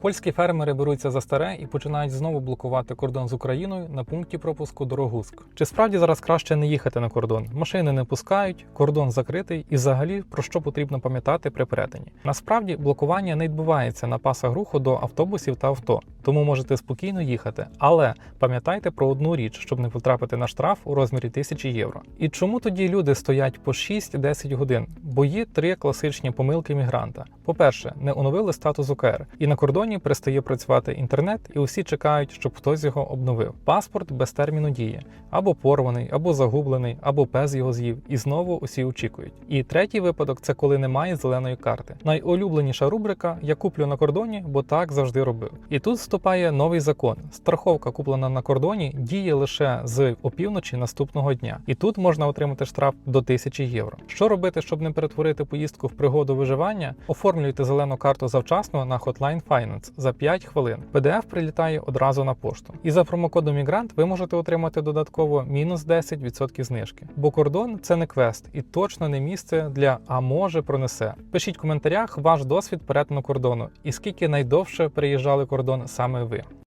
Польські фермери беруться за старе і починають знову блокувати кордон з Україною на пункті пропуску Дорогуск. Чи справді зараз краще не їхати на кордон? Машини не пускають, кордон закритий, і взагалі про що потрібно пам'ятати при перетині? Насправді блокування не відбувається на пасах руху до автобусів та авто, тому можете спокійно їхати. Але пам'ятайте про одну річ, щоб не потрапити на штраф у розмірі тисячі євро. І чому тоді люди стоять по 6-10 годин? Бо є три класичні помилки мігранта. По-перше, не оновили статус УКР, і на кордоні перестає працювати інтернет, і усі чекають, щоб хтось його обновив. Паспорт без терміну дії, або порваний, або загублений, або пес його з'їв, і знову усі очікують. І третій випадок це коли немає зеленої карти. Найулюбленіша рубрика Я куплю на кордоні, бо так завжди робив. І тут вступає новий закон. Страховка, куплена на кордоні, діє лише з опівночі наступного дня. І тут можна отримати штраф до 1000 євро. Що робити, щоб не перетворити поїздку в пригоду виживання? Оформлюйте зелену карту завчасно на Hotline Finance за 5 хвилин. PDF прилітає одразу на пошту. І за промокодом Мігрант ви можете отримати додатково мінус 10% знижки. Бо кордон це не квест і точно не місце для а може пронесе. Пишіть в коментарях ваш досвід перетину кордону і скільки найдовше переїжджали кордон саме ви.